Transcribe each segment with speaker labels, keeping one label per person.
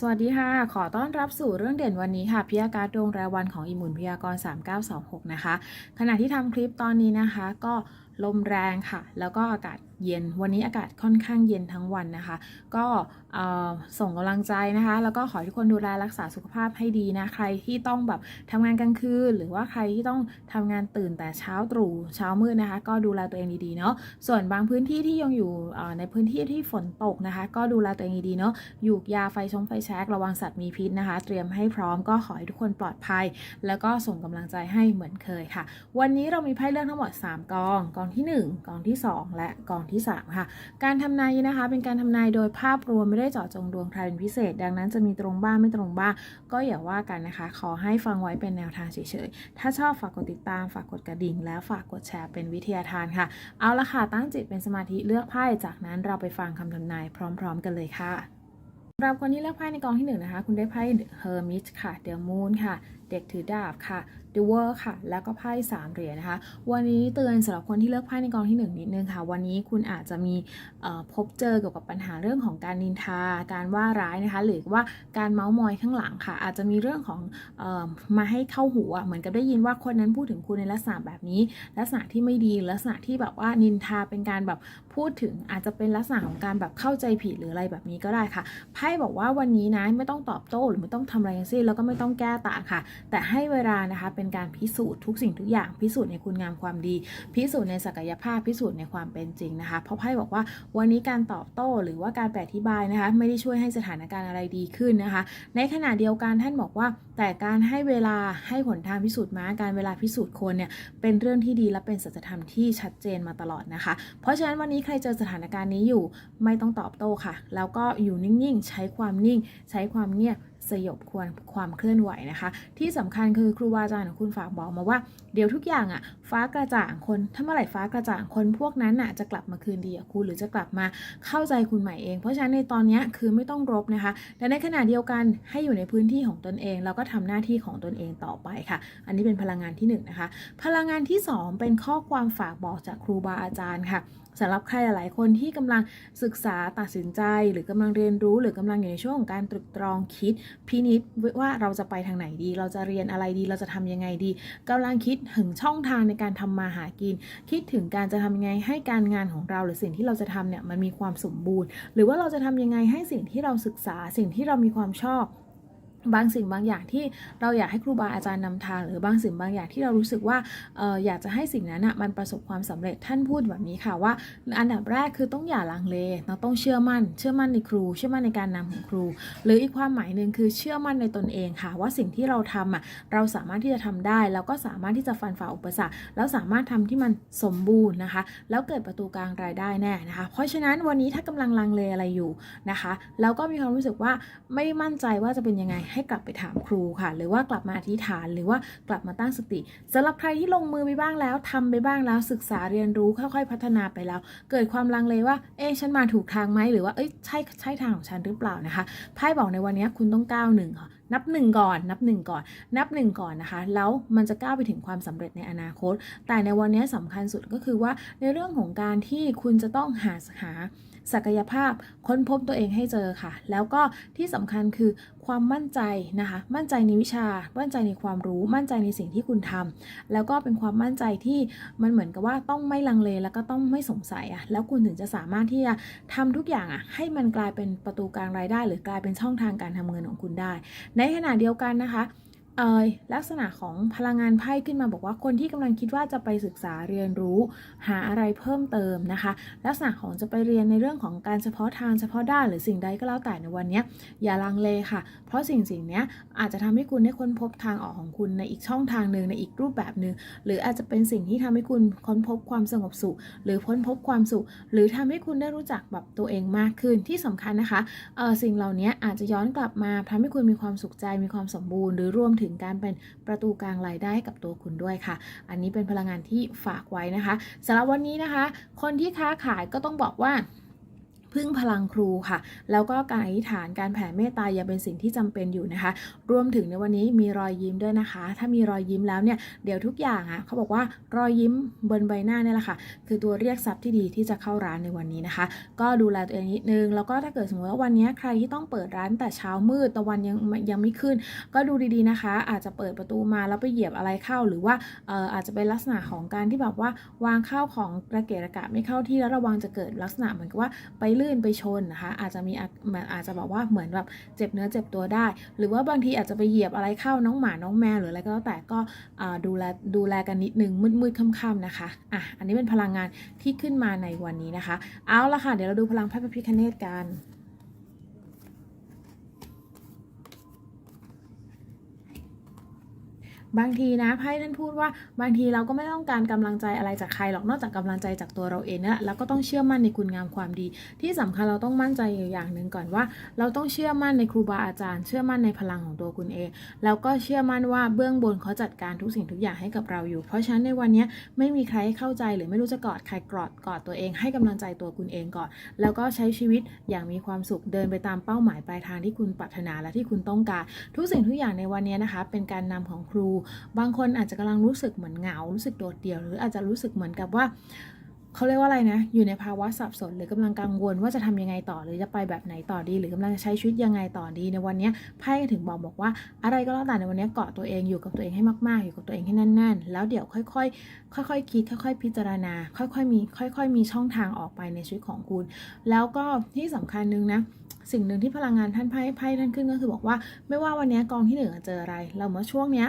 Speaker 1: สวัสดีค่ะ ขอต้อนรับสู่เรื่องเด่นวันนี้ค่ะพิยาการดวงรายวันของอิมุนพยากรณ์3926 นะคะ ขณะที่ทำคลิปตอนนี้นะคะ ก็ ลมแรงค่ะ แล้วก็อากาศเย็น วันนี้อากาศค่อนข้างเย็นทั้งวันนะคะ ก็ส่งกำลังใจนะคะ แล้วก็ขอให้ทุกคนดูแลรักษาสุขภาพให้ดีนะ ใครที่ต้องแบบทำงานกลางคืน หรือว่าใครที่ต้องทำงานตื่นแต่เช้าตรู่เช้ามืดนะคะ ก็ดูแลตัวเองดีๆเนาะ ส่วนบางพื้นที่ที่ยังอยู่ในพื้นที่ที่ฝนตกนะคะ ก็ดูแลตัวเองดีๆเนาะหยูกยาไฟชงไฟแช็กระวังสัตว์มีพิษนะคะ เตรียมให้พร้อมก็ขอให้ทุกคนปลอดภัย แล้วก็ส่งกำลังใจให้เหมือนเคยค่ะ วันนี้เรามีไพ่เลือกทั้งหมด 3 กองกององที่ 1 กองที่ 2 และกองที่ 3 ค่ะ การทำนายนะคะ เป็นการทำนายโดยภาพรวมไม่ได้เจาะจงดวงใครเป็นพิเศษ ดังนั้นจะมีตรงบ้างไม่ตรงบ้าง ก็อย่าว่ากันนะคะ ขอให้ฟังไว้เป็นแนวทางเฉยๆ ถ้าชอบฝากกดติดตาม ฝากกดกระดิ่ง แล้วฝากกดแชร์เป็นวิทยาทานค่ะ เอาละค่ะ ตั้งจิตเป็นสมาธิเลือกไพ่ จากนั้นเราไปฟังคำทำนายพร้อม ๆ กันเลยค่ะสำหรับคนที่เลือกไพ่ในกองที่หนึ่งนะคะ คุณได้ไพ่ Hermit ค่ะ The Moon ค่ะ เด็กถือดาบค่ะ The World ค่ะ แล้วก็ไพ่สามเหรียญนะคะ วันนี้เตือนสำหรับคนที่เลือกไพ่ในกองที่หนึ่งนิดนึงค่ะ วันนี้คุณอาจจะมีพบเจอเกี่ยวกับปัญหาเรื่องของการนินทา การว่าร้ายนะคะ หรือว่าการเมาส์มอยข้างหลังค่ะ อาจจะมีเรื่องของออมาให้เข้าหูอะเหมือนกับได้ยินว่าคนนั้นพูดถึงคุณในลักษณะแบบนี้ ลักษณะที่ไม่ดี ลักษณะที่แบบว่านินทาเป็นการแบบ พูดถึงอาจจะเป็นลักษณะของการแบบเข้าใจผิดหรืออะไรแบบนี้ก็ได้ค่ะไพ่บอกว่าวันนี้นะไม่ต้องตอบโต้หรือไม่ต้องทำอะไรทั้งสิ้นแล้วก็ไม่ต้องแก้ต่างค่ะ แต่ให้เวลานะคะเป็นการพิสูจน์ทุกสิ่งทุกอย่างพิสูจน์ในคุณงามความดี พิสูจน์ในศักยภาพพิสูจน์ในความเป็นจริงนะคะเพราะไพ่บอกว่าวันนี้การตอบโต้หรือว่าการแปลอธิบายนะคะไม่ได้ช่วยให้สถานการณ์อะไรดีขึ้นนะคะ ในขณะเดียวกันท่านบอกว่า แต่การให้เวลาให้ผลทางพิสูจน์มาการเวลาพิสูจน์คนเนี่ยเป็นเรื่องที่ดีและเป็นสัจธรรมที่ชัดเจนมาตลอดนะคะ เพราะฉะนั้นวันนี้รเจอสถานการณ์นี้อยู่ไม่ต้องตอบโต้ค่ะ แล้วก็อยู่นิ่งๆ ใช้ความนิ่ง ใช้ความเงียบสยบควรความเคลื่อนไหวนะคะ ที่สำคัญคือครูบาอาจารย์ของคุณฝากบอกมาว่า เดี๋ยวทุกอย่างอะฟ้ากระจ่างคนถ้าเมื่อไหร่ฟ้ากระจ่างคนพวกนั้นน่ะจะกลับมาคืนดีกับคุณหรือจะกลับมาเข้าใจคุณใหม่เอง เพราะฉะนั้นในตอนนี้คือไม่ต้องรบนะคะแต่ในขณะเดียวกันให้อยู่ในพื้นที่ของตนเอง แล้วก็ทำหน้าที่ของตนเองต่อไปค่ะ อันนี้เป็นพลังงานที่หนึ่งนะคะพลังงานที่สองเป็นข้อความฝากบอกจากครูบาอาจารย์ค่ะ สำหรับใครหลายๆคนที่กำลังศึกษาตัดสินใจ หรือกำลังเรียนรู้ หรือกำลังอยู่ในช่วงของการตรึกตรองคิด พินิจว่าเราจะไปทางไหนดี เราจะเรียนอะไรดี เราจะทำยังไงดีกำลังคิดถึงช่องทางในการทำมาหากิน คิดถึงการจะทำยังไงให้การงานของเราหรือสิ่งที่เราจะทำเนี่ยมันมีความสมบูรณ์ หรือว่าเราจะทำยังไงให้สิ่งที่เราศึกษาสิ่งที่เรามีความชอบ บางสิ่งบางอย่างที่เราอยากให้ครูบาอาจารย์นำทาง หรือบางสิ่งบางอย่างที่เรารู้สึกว่าอออยากจะให้สิ่งนั้นนะมันประสบความสำเร็จท่านพูดแบบนี้ค่ะว่า อันดับแรกคือต้องอย่าลังเลเราต้องเชื่อมั่น เชื่อมั่นในครู เชื่อมั่นในการนำของครู หรืออีกความหมายหนึ่งคือเชื่อมั่นในตนเองค่ะ ว่าสิ่งที่เราทำอะเราสามารถที่จะทำได้ แล้วก็สามารถที่จะฟันฝ่าอุปสรรคแล้วสามารถทำที่มันสมบูรณ์นะคะ แล้วเกิดประตูกลางรายได้แน่นะคะ เพราะฉะนั้นวันนี้ถ้ากำลังลังเลอะไรอยู่นะคะ แล้วก็มีความรู้สึกว่าไม่มั่นใจว่าจะเป็นยังไงใให้กลับไปถามครูค่ะ หรือว่ากลับมาอธิษฐาน หรือว่ากลับมาตั้งสติสำหรับใครที่ลงมือไปบ้างแล้วทำไปบ้างแล้วศึกษาเรียนรู้ค่อยๆ พัฒนาไปแล้ว เกิดความลังเลว่า เอ๊ะฉันมาถูกทางไหมหรือว่าเอ้ยใช่ใช่ทางของฉันหรือเปล่านะคะไพ่บอกในวันนี้คุณต้องก้าวหนึ่งค่ะนับหนึ่งก่อน นับหนึ่งก่อน นับหนึ่งก่อนนะคะ แล้วมันจะก้าวไปถึงความสำเร็จในอนาคต แต่ในวันนี้สำคัญสุดก็คือว่าในเรื่องของการที่คุณจะต้องหาหา ศักยภาพค้นพบตัวเองให้เจอค่ะ แล้วก็ที่สำคัญคือความมั่นใจนะคะ มั่นใจในวิชา มั่นใจในความรู้ มั่นใจในสิ่งที่คุณทำแล้วก็เป็นความมั่นใจที่มันเหมือนกับว่าต้องไม่ลังเลแล้วก็ต้องไม่สงสัยอะแล้วคุณถึงจะสามารถที่จะทำทุกอย่างอะให้มันกลายเป็นประตูกลางรายได้ หรือกลายเป็นช่องทางการทำเงินของคุณได้ ในขณะเดียวกันนะคะ ลักษณะของพลังงานไพ่ขึ้นมาบอกว่าคนที่กำลังคิดว่าจะไปศึกษาเรียนรู้ หาอะไรเพิ่มเติมนะคะ ลักษณะของจะไปเรียนในเรื่องของการเฉพาะทางเฉพาะด้านหรือสิ่งใดก็แล้วแต่ในวันนี้อย่าลังเลค่ะ เพราะสิ่งสิ่งนี้อาจจะทำให้คุณได้ค้นพบทางออกของคุณในอีกช่องทางหนึ่งในอีกรูปแบบหนึ่งหรืออาจจะเป็นสิ่งที่ทำให้คุณค้นพบความสงบสุข หรือค้นพบความสุข หรือทำให้คุณได้รู้จักแบบตัวเองมากขึ้นที่สำคัญนะคะเออสิ่งเหล่านี้อาจจะย้อนกลับมาทำให้คุณมีความสุขใจมีความสมบูรณ์หรือรวมถึงการเป็นประตูกลางรายได้ให้กับตัวคุณด้วยค่ะ อันนี้เป็นพลังงานที่ฝากไว้นะคะสำหรับวันนี้นะคะ คนที่ค้าขายก็ต้องบอกว่า พึ่งพลังครูค่ะ แล้วก็การอธิษฐานการแผ่เมตตายังเป็นสิ่งที่จำเป็นอยู่นะคะ รวมถึงในวันนี้มีรอยยิ้มด้วยนะคะ ถ้ามีรอยยิ้มแล้วเนี่ยเดี๋ยวทุกอย่างอะเขาบอกว่ารอยยิ้มบนใบหน้าเนี่ยแหละค่ะ คือตัวเรียกทรัพย์ที่ดีที่จะเข้าร้านในวันนี้นะคะ ก็ดูแลตัวเองนิดนึง แล้วก็ถ้าเกิดสมมติว่าวันนี้ใครที่ต้องเปิดร้านแต่เช้ามืดตะวันยังยังไม่ขึ้น ก็ดูดีๆนะคะ อาจจะเปิดประตูมาแล้วไปเหยียบอะไรเข้า หรือว่าเอ่ออาจจะเป็นลักษณะของการที่แบบว่าวางข้าวของระเกะระกะไม่เข้าที่แล้วระวังจะเกิดลักษณะเหมือนกับว่าไปลื่นไปชนนะคะ อาจจะมีอาจจะแบบว่าเหมือนแบบเจ็บเนื้อเจ็บตัวได้ หรือว่าบางทีอาจจะไปเหยียบอะไรเข้าน้องหมาน้องแมวหรืออะไรก็แล้วแต่ก็ดูแลดูแลกันนิดนึงมืดๆค่ำๆนะคะอะอันนี้เป็นพลังงานที่ขึ้นมาในวันนี้นะคะ เอาละค่ะ เดี๋ยวเราดูพลังพ่พระพิคเนตกัน บางทีนะไพ่ท่านพูดว่าบางทีเราก็ไม่ต้องการกำลังใจอะไรจากใครหรอกนอกจากกำลังใจจากตัวเราเองนะแล้วก็ต้องเชื่อมั่นในคุณงามความดี ที่สำคัญเราต้องมั่นใจอยู่อย่างหนึ่งก่อนว่า เราต้องเชื่อมั่นในครูบาอาจารย์ เชื่อมั่นในพลังของตัวคุณเอง แล้วก็เชื่อมั่นว่าเบื้องบนเขาจัดการทุกสิ่งทุกอย่างให้กับเราอยู่ เพราะฉะนั้นในวันนี้ไม่มีใครเข้าใจหรือไม่รู้จะกอดใครกอดกอดตัวเอง ให้กำลังใจตัวคุณเองก่อน แล้วก็ใช้ชีวิตอย่างมีความสุขเดินไปตามเป้าหมายปลายทางที่คุณปรารถนาและที่คุณต้องการ ทุกสิ่งทุกอย่างในวันนี้นะคะ เป็นการนำของครูบางคนอาจจะกำลังรู้สึกเหมือนเหงา รู้สึกโดดเดี่ยว หรืออาจจะรู้สึกเหมือนกับว่าเขาเรียกว่าอะไรนะ อยู่ในภาวะสับสน หรือกำลังกังวลว่าจะทำยังไงต่อ หรือจะไปแบบไหนต่อดี หรือกำลังจะใช้ชีวิตยังไงต่อดี ในวันนี้ไพ่ถึงบอกบอกว่าอะไรก็แล้วแต่ในวันนี้เกาะตัวเองอยู่กับตัวเองให้มากๆ อยู่กับตัวเองให้แน่นๆ แล้วเดี๋ยวค่อยๆ ค่อยๆคิด ค่อยๆ พิจารณา ค่อยๆ มี ค่อย ๆ มีช่องทางออกไปในชีวิตของคุณ แล้วก็ที่สำคัญนึงนะสิ่งหนึ่งที่พลังงานท่านไพ่ไพ่ท่านขึ้นก็คือบอกว่า ไม่ว่าวันนี้กองที่หนึ่งอะเจออะไร เราเมื่อช่วงเนี้ย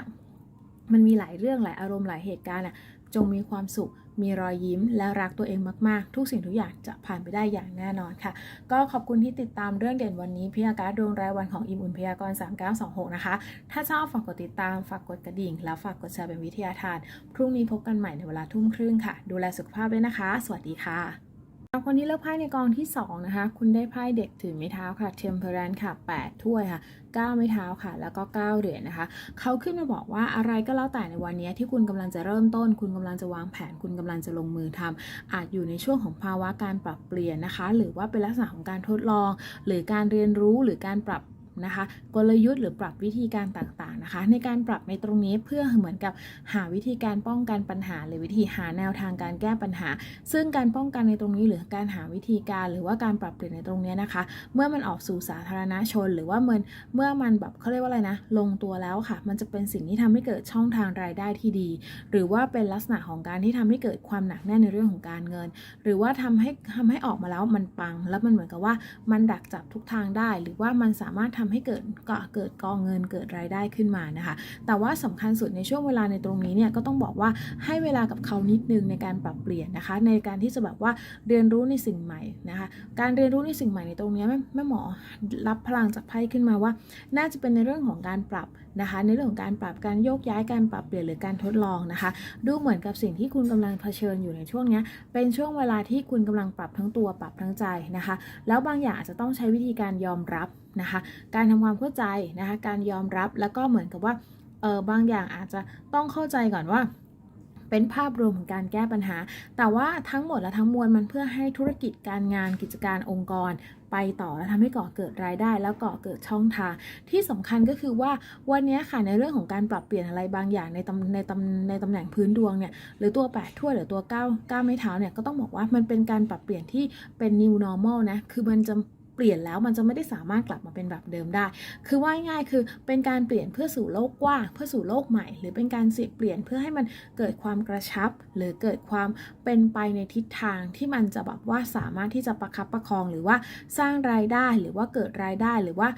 Speaker 1: มันมีหลายเรื่องหลายอารมณ์หลายเหตุการณ์อะจงมีความสุข มีรอยยิ้ม และรักตัวเองมากๆ ทุกสิ่งทุกอย่างจะผ่านไปได้อย่างแน่นอนค่ะ ก็ขอบคุณที่ติดตามเรื่องเด่นวันนี้ พิยาการดวงรายวันของอิมอุ่นพยากรณ์3926 นะคะ ถ้าชอบฝากกดติดตาม ฝากกดกระดิ่ง แล้วฝากกดแชร์เป็นวิทยาทาน พรุ่งนี้พบกันใหม่ในเวลาทุ่มครึ่งค่ะ ดูแลสุขภาพด้วยนะคะ สวัสดีค่ะำหรับคนที่เลือกไพ่ในกองที่ 2 นะคะ คุณได้ไพ่เด็กถือไม้เท้าค่ะเทมเพลนค่ะ 8 ถ้วยค่ะ 9 ไม้เท้าค่ะ แล้วก็ 9 เหรียญนะคะ เขาขึ้นมาบอกว่าอะไรก็แล้วแต่ในวันนี้ที่คุณกำลังจะเริ่มต้น คุณกำลังจะวางแผน คุณกำลังจะลงมือทำอาจอยู่ในช่วงของภาวะการปรับเปลี่ยนนะคะ หรือว่าเป็นลักษณะของการทดลอง หรือการเรียนรู้หรือการปรับ นะคะ กลยุทธ์หรือปรับวิธีการต่างๆนะคะ ในการปรับในตรงนี้เพื่อเหมือนกับหาวิธีการป้องกันปัญหา หรือวิธีหาแนวทางการแก้ปัญหา ซึ่งการป้องกันในตรงนี้หรือการหาวิธีการหรือว่าการปรับเปลี่ยนในตรงนี้นะคะ เมื่อมันออกสู่สาธารณชน หรือว่าเมื่อเมื่อมันแบบเขาเรียกว่าอะไรนะลงตัวแล้วค่ะ มันจะเป็นสิ่งที่ทำให้เกิดช่องทางรายได้ที่ดี หรือว่าเป็นลักษณะของการที่ทำให้เกิดความหนักแน่นในเรื่องของการเงิน หรือว่าทำให้ทำให้ออกมาแล้วมันปัง แล้วมันเหมือนกับว่ามันดักจับทุกทางได้ หรือว่ามันสามารถทำให้เกิดก็เกิดกองเงินเกิดรายได้ขึ้นมานะคะ แต่ว่าสำคัญสุดในช่วงเวลาในตรงนี้เนี่ยก็ต้องบอกว่าให้เวลากับเขานิดนึงในการปรับเปลี่ยนนะคะ ในการที่จะแบบว่าเรียนรู้ในสิ่งใหม่นะคะ การเรียนรู้ในสิ่งใหม่ในตรงนี้แม่แม่หมอรับพลังจากไพ่ขึ้นมาว่า น่าจะเป็นในเรื่องของการปรับนะคะ ในเรื่องของการปรับการโยกย้ายการปรับเปลี่ยนหรือการทดลองนะคะ ดูเหมือนกับสิ่งที่คุณกำลังเผชิญอยู่ในช่วงนี้เป็นช่วงเวลาที่คุณกำลังปรับทั้งตัวปรับทั้งใจนะคะ แล้วบางอย่างอาจจะต้องใช้วิธีการยอมรับนะคะ การทำความเข้าใจนะคะ การยอมรับแล้วก็เหมือนกับว่าเออบางอย่างอาจจะต้องเข้าใจก่อนว่าเป็นภาพรวมของการแก้ปัญหา แต่ว่าทั้งหมดและทั้งมวลมันเพื่อให้ธุรกิจการงานกิจการองค์กร ไปต่อและทำให้ก่อเกิดรายได้ แล้วก่อเกิดช่องทาง ที่สำคัญก็คือว่าวันนี้ค่ะในเรื่องของการปรับเปลี่ยนอะไรบางอย่างในตำในตำในตำแหน่งพื้นดวงเนี่ยหรือตัวแปดถ้วยหรือตัวเก้าเก้าไม้เท้าเนี่ยก็ต้องบอกว่ามันเป็นการปรับเปลี่ยนที่เป็น new normal นะคือมันจะ ปลี่ยนแล้วมันจะไม่ได้สามารถกลับมาเป็นแบบเดิมได้ คือว่าง่ายๆคือเป็นการเปลี่ยนเพื่อสู่โลกกว้างเพื่อสู่โลกใหม่ หรือเป็นการสิเปลี่ยนเพื่อให้มันเกิดความกระชับ หรือเกิดความเป็นไปในทิศทางที่มันจะแบบว่าสามารถที่จะประคับประคอง หรือว่าสร้างรายได้หรือว่าเกิดรายได้หรือว่า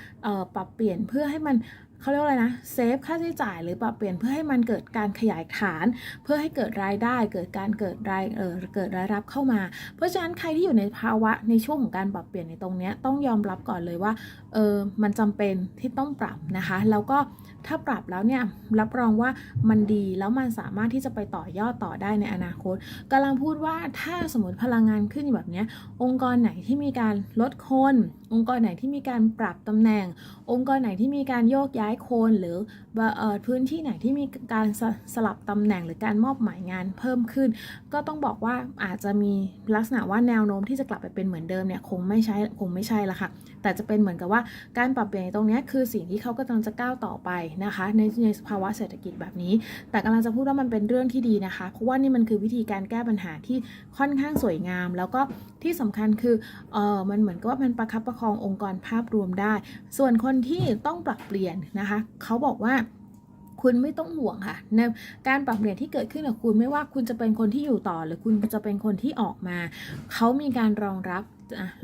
Speaker 1: ปรับเปลี่ยนเพื่อให้มัน เขาเรียกว่าอะไรนะเซฟค่าใช้จ่ายหรือปรับเปลี่ยนเพื่อให้มันเกิดการขยายฐาน เพื่อให้เกิดรายได้ เกิดการเกิดรายเออเกิดรายรับเข้ามา เพราะฉะนั้นใครที่อยู่ในภาวะในช่วงของการปรับเปลี่ยนในตรงนี้ต้องยอมรับก่อนเลยว่าเออมันจำเป็นที่ต้องปรับนะคะ แล้วก็ ถ้าปรับแล้วเนี่ยรับรองว่ามันดีแล้วมันสามารถที่จะไปต่อยอดต่อได้ในอนาคตกำลังพูดว่าถ้าสมมติพลังงานขึ้นแบบนี้องค์กรไหนที่มีการลดคน องค์กรไหนที่มีการปรับตำแหน่ง องค์กรไหนที่มีการโยกย้ายคนหรือเอ่อพื้นที่ไหนที่มีการสสลับตำแหน่งหรือการมอบหมายงานเพิ่มขึ้น ก็ต้องบอกว่าอาจจะมีลักษณะว่าแนวโน้มที่จะกลับไปเป็นเหมือนเดิมเนี่ยคงไม่ใช่คงไม่ใช่ละค่ะแต่จะเป็นเหมือนกับว่าการปรับเปลี่ยนตรงนี้คือสิ่งที่เขากำลังจะก้าวต่อไปนะคะ ในในสภาวะเศรษฐกิจแบบนี้ แต่กำลังจะพูดว่ามันเป็นเรื่องที่ดีนะคะ เพราะว่านี่มันคือวิธีการแก้ปัญหาที่ค่อนข้างสวยงาม แล้วก็ที่สำคัญคือเออมันเหมือนกับว่ามันประคับประคององค์กรภาพรวมได้ ส่วนคนที่ต้องปรับเปลี่ยนนะคะ เขาบอกว่าคุณไม่ต้องห่วงค่ะในการปรับเปลี่ยนที่เกิดขึ้นกับคุณไม่ว่าคุณจะเป็นคนที่อยู่ต่อ หรือคุณจะเป็นคนที่ออกมา เขามีการรองรับ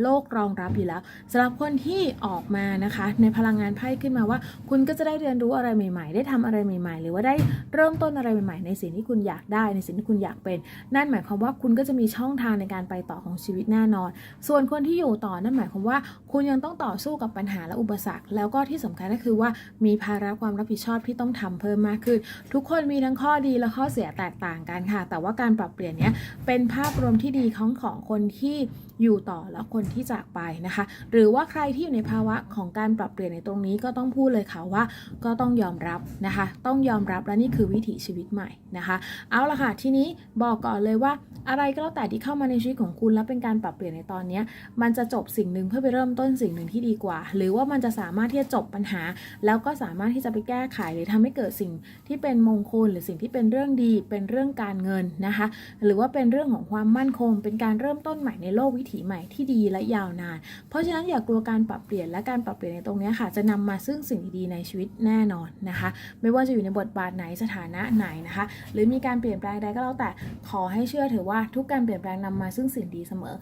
Speaker 1: โลกรองรับอยู่แล้วสำหรับคนที่ออกมานะคะ ในพลังงานไพ่ขึ้นมาว่า คุณก็จะได้เรียนรู้อะไรใหม่ ๆ ได้ทำอะไรใหม่ ๆ หรือว่าได้เริ่มต้นอะไรใหม่ ๆ ในสิ่งที่คุณอยากได้ในสิ่งที่คุณอยากเป็น นั่นหมายความว่าคุณก็จะมีช่องทางในการไปต่อของชีวิตแน่นอน ส่วนคนที่อยู่ต่อนั่นหมายความว่า คุณยังต้องต่อสู้กับปัญหาและอุปสรรค แล้วก็ที่สำคัญก็คือว่ามีภาระความรับผิดชอบที่ต้องทำเพิ่มมากขึ้น ทุกคนมีทั้งข้อดีและข้อเสียแตกต่างกันค่ะ แต่ว่าการปรับเปลี่ยนเนี้ยเป็นภาพรวมที่ดีของของคนที่อยู่ต่อและคนที่จากไปนะคะ หรือว่าใครที่อยู่ในภาวะของการปรับเปลี่ยนในตรงนี้ก็ต้องพูดเลยค่ะว่า ก็ต้องยอมรับนะคะ ต้องยอมรับและนี่คือวิถีชีวิตใหม่นะคะ เอาละค่ะทีนี้บอกก่อนเลยว่า อะไรก็แล้วแต่ที่เข้ามาในชีวิตของคุณ แล้วเป็นการปรับเปลี่ยนในตอนนี้มันจะจบสิ่งหนึ่งเพื่อไปเริ่มต้นสิ่งหนึ่งที่ดีกว่า หรือว่ามันจะสามารถที่จะจบปัญหา แล้วก็สามารถที่จะไปแก้ไขหรือทำให้เกิดสิ่งที่เป็นมงคล หรือสิ่งที่เป็นเรื่องดี เป็นเรื่องการเงินนะคะ หรือว่าเป็นเรื่องของความมั่นคง เป็นการเริ่มต้นใหม่ในโลกวิถีใหม่ที่ดีและยาวนาน เพราะฉะนั้นอย่ากลัวการปรับเปลี่ยนและการปรับเปลี่ยนในตรงนี้ค่ะ จะนำมาซึ่งสิ่งดีๆในชีวิตแน่นอนนะคะ ไม่ว่าจะอยู่ในบทบาทไหนสถานะไหนนะคะ หรือมีการเปลี่ยนแปลงใดก็แล้วแต่ขอให้เชื่อเถอะว่าทุกการเปลี่ยนแปลงนำมาซึ่งสิ่งดีเสมอ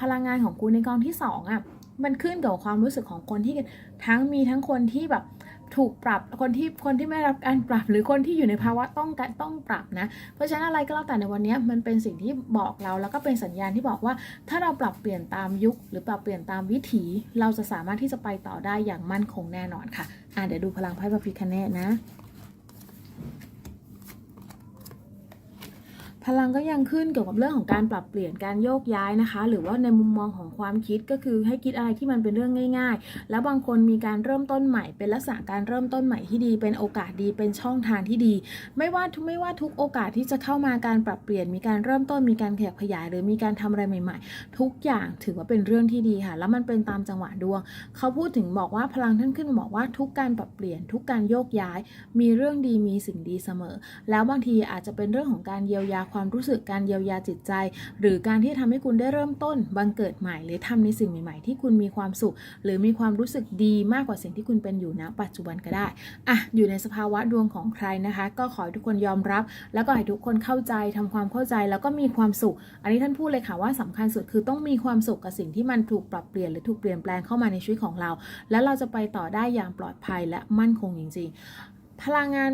Speaker 1: พลังงานของคุณในกองที่สองอะมันขึ้นกับความรู้สึกของคนที่ทั้งมีทั้งคนที่แบบ ถูกปรับคนที่คนที่ไม่รับการปรับหรือคนที่อยู่ในภาวะต้องการต้องปรับนะ เพราะฉะนั้นอะไรก็แล้วแต่ในวันนี้มันเป็นสิ่งที่บอกเราแล้วก็เป็นสัญญาณที่บอกว่า ถ้าเราปรับเปลี่ยนตามยุค หรือปรับเปลี่ยนตามวิถีเราจะสามารถที่จะไปต่อได้อย่างมั่นคงแน่นอนค่ะอะเดี๋ยวดูพลังไพ่พระพิคเนตนะ พลังก็ยังขึ้นเกี่ยวกับเรื่องของการปรับเปลี่ยนการโยกย้ายนะคะ หรือว่าในมุมมองของความคิดก็คือให้คิดอะไรที่มันเป็นเรื่องง่าย ๆ แล้วบางคนมีการเริ่มต้นใหม่ เป็นลักษณะการเริ่มต้นใหม่ที่ดี เป็นโอกาสดีเป็นช่องทางที่ดี ไม่ว่าไม่ว่าทุกโอกาสที่จะเข้ามาการปรับเปลี่ยน มีการเริ่มต้นมีการขยับขยาย หรือมีการทำอะไรใหม่ ๆ ทุกอย่างถือว่าเป็นเรื่องที่ดีค่ะ แล้วมันเป็นตามจังหวะดวง เขาพูดถึงบอกว่าพลังท่านขึ้นบอกว่าทุกการปรับเปลี่ยน ทุกการโยกย้าย มีเรื่องดีมีสิ่งดีเสมอ แล้วบางทีอาจจะเป็นเรื่องของการเยียวยาความรู้สึกการเยียวยาจิตใจ หรือการที่ทำให้คุณได้เริ่มต้นบังเกิดใหม่ หรือทำในสิ่งใหม่ ๆ ที่คุณมีความสุข หรือมีความรู้สึกดีมากกว่าสิ่งที่คุณเป็นอยู่ณปัจจุบันก็ได้อะอยู่ในสภาวะดวงของใครนะคะ ก็ขอให้ทุกคนยอมรับ แล้วก็ให้ทุกคนเข้าใจทำความเข้าใจแล้วก็มีความสุข อันนี้ท่านพูดเลยค่ะว่าสำคัญสุดคือต้องมีความสุขกับสิ่งที่มันถูกปรับเปลี่ยนหรือถูกเปลี่ยนแปลงเข้ามาในชีวิตของเรา แล้วเราจะไปต่อได้อย่างปลอดภัยและมั่นคงจริงๆ พลังงาน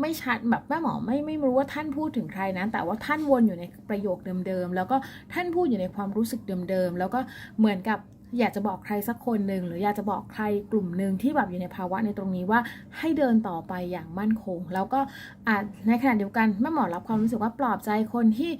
Speaker 1: ไม่ชัดแบบแม่หมอไม่ไม่รู้ว่าท่านพูดถึงใครนะแต่ว่าท่านวนอยู่ในประโยคเดิมๆแล้วก็ท่านพูดอยู่ในความรู้สึกเดิมๆแล้วก็เหมือนกับ อยากจะบอกใครสักคนหนึ่งหรืออยากจะบอกใครกลุ่มหนึ่งที่แบบอยู่ในภาวะในตรงนี้ว่าให้เดินต่อไปอย่างมั่นคง แล้วก็อาจในขณะเดียวกันแม่หมอรับความรู้สึกว่าปลอบใจคนที่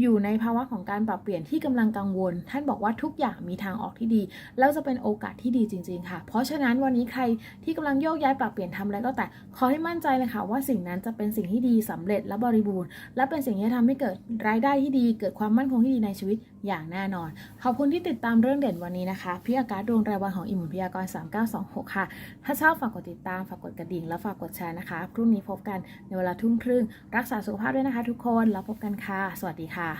Speaker 1: อยู่ในภาวะของการปรับเปลี่ยนที่กำลังกังวล ท่านบอกว่าทุกอย่างมีทางออกที่ดี แล้วจะเป็นโอกาสที่ดีจริง ๆ ค่ะ เพราะฉะนั้นวันนี้ใครที่กำลังโยกย้ายปรับเปลี่ยนทำอะไรก็แต่ขอให้มั่นใจเลยค่ะว่าสิ่งนั้นจะเป็นสิ่งที่ดีสำเร็จและบริบูรณ์ และเป็นสิ่งที่ทำให้เกิดรายได้ที่ดี เกิดความมั่นคงที่ดีในชีวิต อย่างแน่นอน ขอบคุณที่ติดตามเรื่องเด่นวันนี้นะคะ พี่อากาศดวงรายวันของอิมมุนพยากร 3926 ค่ะ ถ้าชอบฝากกดติดตาม ฝากกดกระดิ่ง แล้วฝากกดแชร์นะคะ พรุ่งนี้พบกันในเวลาทุ่มครึ่ง รักษาสุขภาพด้วยนะคะ ทุกคน แล้วพบกันค่ะ สวัสดีค่ะ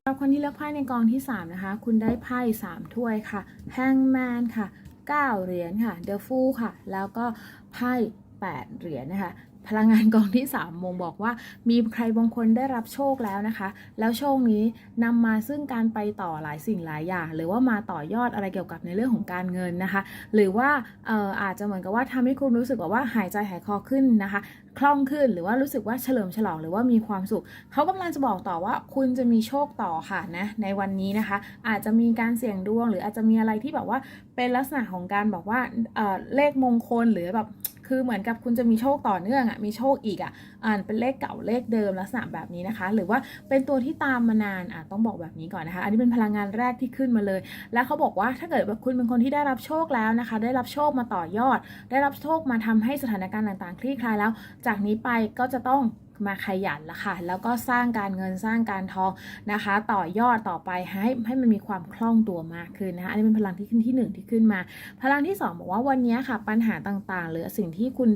Speaker 1: สำหรับคนที่เลือกไพ่ในกองที่ 3 นะคะ คุณได้ไพ่3ถ้วยค่ะแฮงแมนค่ะ 9 เหรียญค่ะเดอะฟูค่ะ แล้วก็ไพ่8เหรียญนะคะ พลังงานกองที่3มงบอกว่า มีใครบางคนได้รับโชคแล้วนะคะ แล้วโชคนี้นำมาซึ่งการไปต่อหลายสิ่งหลายอย่าง หรือว่ามาต่อยอดอะไรเกี่ยวกับในเรื่องของการเงินนะคะ หรือว่าเอ่ออาจจะเหมือนกับว่าทำให้คุณรู้สึกว่าหายใจหายคอขึ้นนะคะคล่องขึ้นหรือว่ารู้สึกว่าเฉลิมฉลองหรือว่ามีความสุข เขากำลังจะบอกต่อว่าคุณจะมีโชคต่อค่ะนะในวันนี้นะคะ อาจจะมีการเสี่ยงดวง หรืออาจจะมีอะไรที่แบบว่าเป็นลักษณะของการบอกว่าเเลขมงคลหรือแบบ คือเหมือนกับคุณจะมีโชคต่อเนื่องอะมีโชคอีกอะอ่านเป็นเลขเก่าเลขเดิมลักษณะแบบนี้นะคะ หรือว่าเป็นตัวที่ตามมานานอะต้องบอกแบบนี้ก่อนนะคะ อันนี้เป็นพลังงานแรกที่ขึ้นมาเลย แล้วเขาบอกว่าถ้าเกิดว่าคุณเป็นคนที่ได้รับโชคแล้วนะคะ ได้รับโชคมาต่อยอด ได้รับโชคมาทำให้สถานการณ์ต่างๆ คลี่คลายแล้ว จากนี้ไปก็จะต้อง มาขยันละค่ะ แล้วก็สร้างการเงินสร้างการทองนะคะ ต่อยอดต่อไปให้ให้มันมีความคล่องตัวมากขึ้นนะคะอันนี้เป็นพลังที่ขึ้นที่หนึ่งที่ขึ้นมา พลังที่สองบอกว่าวันนี้ค่ะปัญหาต่างๆ หรือสิ่งที่คุณ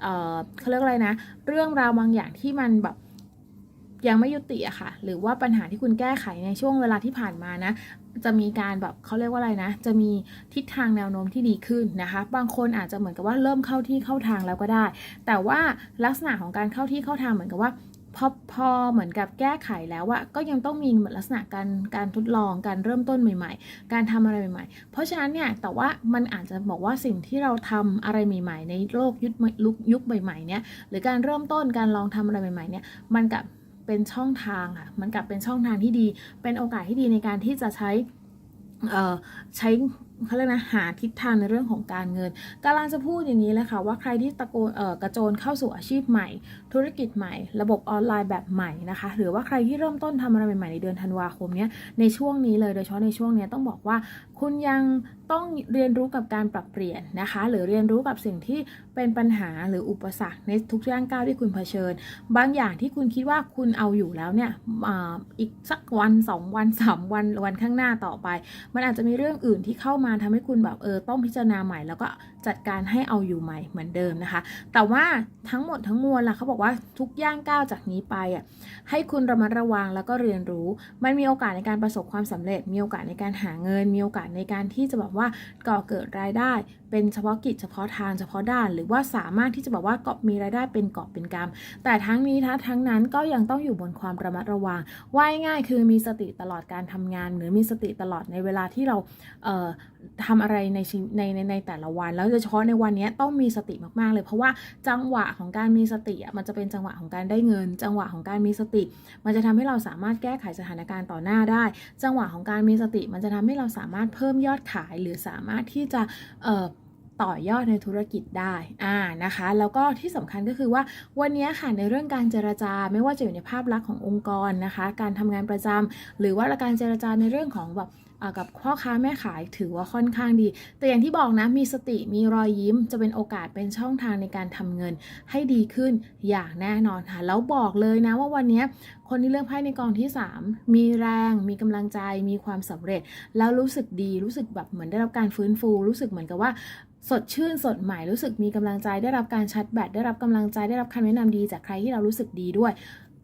Speaker 1: เอ่อเขาเรียกอะไรนะ เรื่องราวบางอย่างที่มันแบบยังไม่ยุติอะค่ะ หรือว่าปัญหาที่คุณแก้ไขในช่วงเวลาที่ผ่านมานะ จะมีการแบบเขาเรียกว่าอะไรนะ จะมีทิศทางแนวโน้มที่ดีขึ้นนะคะ บางคนอาจจะเหมือนกับว่าเริ่มเข้าที่เข้าทางแล้วก็ได้ แต่ว่าลักษณะของการเข้าที่เข้าทางเหมือนกับว่าพอพอเหมือนกับแก้ไขแล้วอะก็ยังต้องมีลักษณะการการทดลองการเริ่มต้นใหม่ ๆ การทำอะไรใหม่ ๆ เพราะฉะนั้นเนี่ยแต่ว่ามันอาจจะบอกว่าสิ่งที่เราทำอะไรใหม่ ๆ ในโลกยุคยุคยุคใหม่ๆเนี่ยหรือการเริ่มต้นการลองทำอะไรใหม่ๆเนี่ยมันกับ เป็นช่องทางค่ะมันกลับเป็นช่องทางที่ดี เป็นโอกาสที่ดีในการที่จะใช้ใช้เขาเรียกนะหาทิศทางในเรื่องของการเงินกำลังจะพูดอย่างนี้เลยค่ะว่าใครที่ตะโกนกระโจนเข้าสู่อาชีพใหม่ ธุรกิจใหม่ ระบบออนไลน์แบบใหม่นะคะ หรือว่าใครที่เริ่มต้นทำอะไรใหม่ ๆ ในเดือนธันวาคมเนี้ยในช่วงนี้เลยโดยเฉพาะในช่วงนี้ต้องบอกว่า คุณยังต้องเรียนรู้กับการปรับเปลี่ยนนะคะ หรือเรียนรู้กับสิ่งที่เป็นปัญหาหรืออุปสรรคในทุกย่างก้าวที่คุณเผชิญ บางอย่างที่คุณคิดว่าคุณเอาอยู่แล้วเนี่ยอ,อีกสักวันสองวันสามวันวันข้างหน้าต่อไป มันอาจจะมีเรื่องอื่นที่เข้ามาทำให้คุณแบบเออต้องพิจารณาใหม่ แล้วก็จัดการให้เอาอยู่ใหม่เหมือนเดิมนะคะ แต่ว่าทั้งหมดทั้งมวลล่ะเขาบอกว่าทุกย่างก้าวจากนี้ไปอะให้คุณระมัดระวังแล้วก็เรียนรู้ มันมีโอกาสในการประสบความสำเร็จ มีโอกาสในการหาเงิน มีโอกาสในการที่จะแบบว่าก่อเกิดรายได้ เป็นเฉพาะกิจเฉพาะทางเฉพาะด้าน หรือว่าสามารถที่จะแบบว่าก็มีรายได้เป็นเกอบเป็นกำแต่ทั้งนี้ทั้งทั้งนั้นก็ยังต้องอยู่บนความระมัดระวังว่ายง่ายคือมีสติตลอดการทำงาน หรือมีสติตลอดในเวลาที่เราเทำอะไรในในในในแต่ละวัน แล้วโดยเฉพาะในวันนี้ต้องมีสติมากๆเลย เพราะว่าจังหวะของการมีสติอะมันจะเป็นจังหวะของการได้เงิน จังหวะของการมีสติ มันจะทำให้เราสามารถแก้ไขสถานการณ์ต่อหน้าได้ จังหวะของการมีสติ มันจะทำให้เราสามารถเพิ่มยอดขายหรือสามารถที่จะเอ่อ ต่อยอดในธุรกิจได้อ่านะคะ แล้วก็ที่สำคัญก็คือว่าวันนี้ค่ะในเรื่องการเจรจาไม่ว่าจะอยู่ในภาพลักษณ์ขององค์กรนะคะ การทำงานประจำหรือว่าการเจรจาในเรื่องของแบบกับพ่อค้าแม่ขายถือว่าค่อนข้างดี แต่อย่างที่บอกนะ มีสติมีรอยยิ้มจะเป็นโอกาสเป็นช่องทางในการทำเงินให้ดีขึ้นอย่างแน่นอนค่ะ แล้วบอกเลยนะว่าวันนี้คนที่เลือกไพ่ในกองที่ 3 มีแรง มีกำลังใจมีความสำเร็จ แล้วรู้สึกดีรู้สึกแบบเหมือนได้รับการฟื้นฟู รู้สึกเหมือนกับว่า สดชื่นสดใหม่รู้สึกมีกำลังใจได้รับการชัดแบตได้รับกำลังใจได้รับคำแนะนำดีจากใครที่เรารู้สึกดีด้วย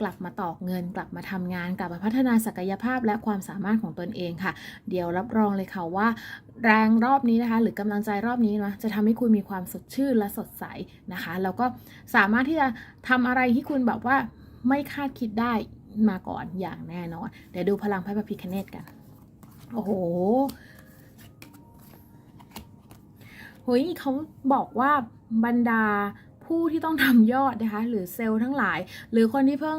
Speaker 1: กลับมาตอกเงิน กลับมาทำงาน กลับมาพัฒนาศักยภาพและความสามารถของตนเองค่ะ เดี๋ยวรับรองเลยค่ะว่า แรงรอบนี้นะคะ หรือกำลังใจรอบนี้นะจะทำให้คุณมีความสดชื่นและสดใสนะคะ แล้วก็สามารถที่จะทำอะไรที่คุณแบบว่าไม่คาดคิดได้มาก่อนอย่างแน่นอน เดี๋ยวดูพลังไพ่พระพิคเนตกัน โอ้โห เฮ้ยเขาบอกว่าบรรดาผู้ที่ต้องทำยอดนะคะ หรือเซลล์ทั้งหลาย หรือคนที่เพิ่ง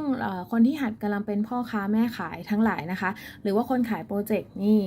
Speaker 1: คนที่หัดกำลังเป็นพ่อค้าแม่ขายทั้งหลายนะคะ หรือว่าคนขายโปรเจกต์นี่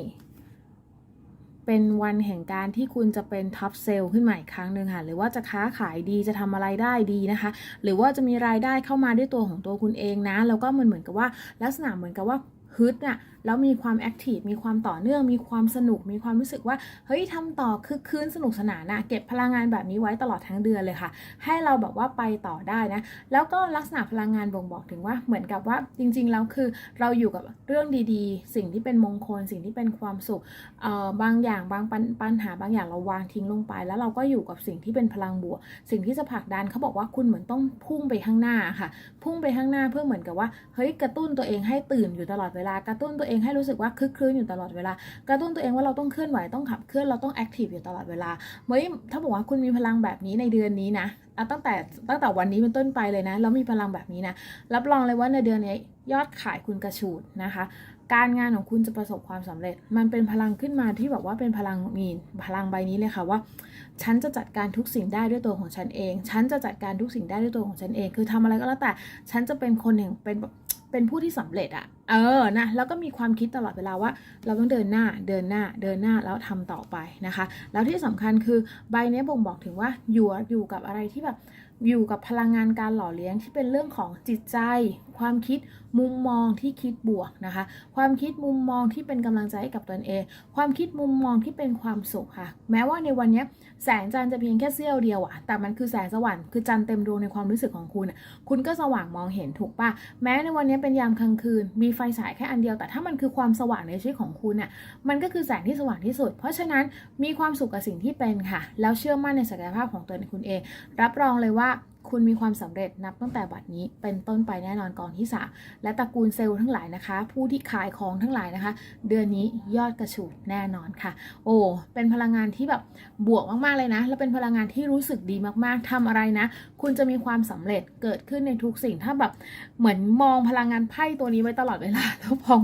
Speaker 1: เป็นวันแห่งการที่คุณจะเป็นท็อปเซลล์ขึ้นมาอีกครั้งหนึ่งค่ะหรือว่าจะค้าขายดีจะทำอะไรได้ดีนะคะ หรือว่าจะมีรายได้เข้ามาด้วยตัวของตัวคุณเองนะ แล้วก็มันเหมือนกับว่าลักษณะเหมือนกับว่าฮึดน่ะ แล้วมีความแอคทีฟมีความต่อเนื่องมีความสนุกมีความรู้สึกว่าเฮ้ยทำต่อคือคืนสนุกสนานนะเก็บพลังงานแบบนี้ไว้ตลอดทั้งเดือนเลยค่ะ ให้เราแบบว่าไปต่อได้นะแล้วก็ลักษณะพลังงานบ่งบอกถึงว่าเหมือนกับว่าจริงๆแล้วคือเราอยู่กับเรื่องดีๆ สิ่งที่เป็นมงคล สิ่งที่เป็นความสุขเอ่อบางอย่างบางปัญปัญหาบางอย่างเราวางทิ้งลงไป แล้วเราก็อยู่กับสิ่งที่เป็นพลังบวก สิ่งที่จะผลักดันเขาบอกว่าคุณเหมือนต้องพุ่งไปข้างหน้าค่ะ พุ่งไปข้างหน้าเพื่อเหมือนกับว่าเฮ้ยกระตุ้นตัวเองให้ตื่นอยู่ตลอดเวลากระตุ้นตัวเองเองให้รู้สึกว่าคึกคืนอยู่ตลอดเวลากระตุ้นตัวเองว่าเราต้องเคลื่อนไหวต้องขับเคลื่อนเราต้องแอคทีฟอยู่ตลอดเวลาเมื่อถ้าบอกว่าคุณมีพลังแบบนี้ในเดือนนี้นะเอาตั้งแต่ตั้งแต่วันนี้เป็นต้นไปเลยนะแล้วมีพลังแบบนี้นะรับรองเลยว่าในเดือนนี้ยอดขายคุณกระฉูดนะคะ การงานของคุณจะประสบความสำเร็จ มันเป็นพลังขึ้นมาที่แบบว่าเป็นพลังมีพลังใบนี้เลยค่ะว่า ฉันจะจัดการทุกสิ่งได้ด้วยตัวของฉันเอง ฉันจะจัดการทุกสิ่งได้ด้วยตัวของฉันเอง คือทำอะไรก็แล้วแต่ ฉันจะเป็นคนแห่งเป็น เป็นผู้ที่สำเร็จอะเออนะแล้วก็มีความคิดตลอดเวลาว่า เราต้องเดินหน้าเดินหน้าเดินหน้าแล้วทำต่อไปนะคะ แล้วที่สำคัญคือใบนี้บ่งบอกถึงว่าอยู่อยู่กับอะไรที่แบบอยู่กับพลังงานการหล่อเลี้ยงที่เป็นเรื่องของจิตใจ ความคิดมุมมองที่คิดบวกนะคะ ความคิดมุมมองที่เป็นกำลังใจให้กับตนเอง ความคิดมุมมองที่เป็นความสุขค่ะ แม้ว่าในวันนี้แสงจันทร์จะเพียงแค่เสี้ยวเดียวอะแต่มันคือแสงสว่างคือจันทร์เต็มดวงในความรู้สึกของคุณ คุณก็สว่างมองเห็นถูกปะแม้ในวันนี้เป็นยามกลางคืน มีไฟฉายแค่อันเดียว แต่ถ้ามันคือความสว่างในชีวิตของคุณน่ะ มันก็คือแสงที่สว่างที่สุด เพราะฉะนั้นมีความสุขกับสิ่งที่เป็นค่ะ แล้วเชื่อมั่นในศักยภาพของตัวคุณเอง รับรองเลยว่า คุณมีความสำเร็จนับตั้งแต่บัดนี้เป็นต้นไปแน่นอนกองที่สามและตระกูลเซลล์ทั้งหลายนะคะ ผู้ที่ขายของทั้งหลายนะคะ เดือนนี้ยอดกระฉูดแน่นอนค่ะ โอ้เป็นพลังงานที่แบบบวกมากๆเลยนะ แล้วเป็นพลังงานที่รู้สึกดีมากๆทำอะไรนะ คุณจะมีความสำเร็จเกิดขึ้นในทุกสิ่งถ้าแบบเหมือนมองพลังงานไพ่ตัวนี้ไว้ตลอดเวลาแล้วพอง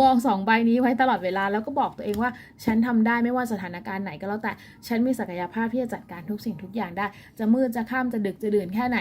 Speaker 1: มองสองใบนี้ไว้ตลอดเวลาแล้วก็บอกตัวเองว่า ฉันทำได้ไม่ว่าสถานการณ์ไหนก็แล้วแต่ฉันมีศักยภาพที่จะจัดการทุกสิ่งทุกอย่างได้ จะมืดจะข้ามจะดึกจะดื่นแค่ไหน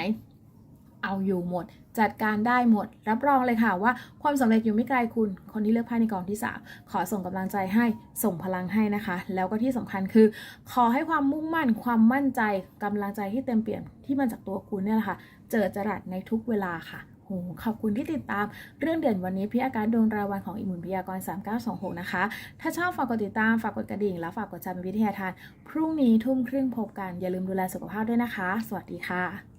Speaker 1: เอาอยู่หมด จัดการได้หมด รับรองเลยค่ะว่าความสำเร็จอยู่ไม่ไกลคุณ คนที่เลือกไพ่ในกองที่ 3 ขอส่งกำลังใจให้ส่งพลังให้นะคะ แล้วก็ที่สำคัญคือ ขอให้ความมุ่งมั่น ความมั่นใจกำลังใจที่เต็มเปี่ยมที่มาจากตัวคุณเนี่ยแหละค่ะ เจอจรัสในทุกเวลาค่ะโหขอบคุณที่ติดตามเรื่องเด่นวันนี้พี่อาการดวงรายวันของอิมมุนพยากร 3926 นะคะ ถ้าชอบฝากกดติดตาม ฝากกดกระดิ่ง แล้วฝากกดจำเป็นวิทยาทาน พรุ่งนี้ทุ่มครึ่งพบกัน อย่าลืมดูแลสุขภาพด้วยนะคะ สวัสดีค่ะ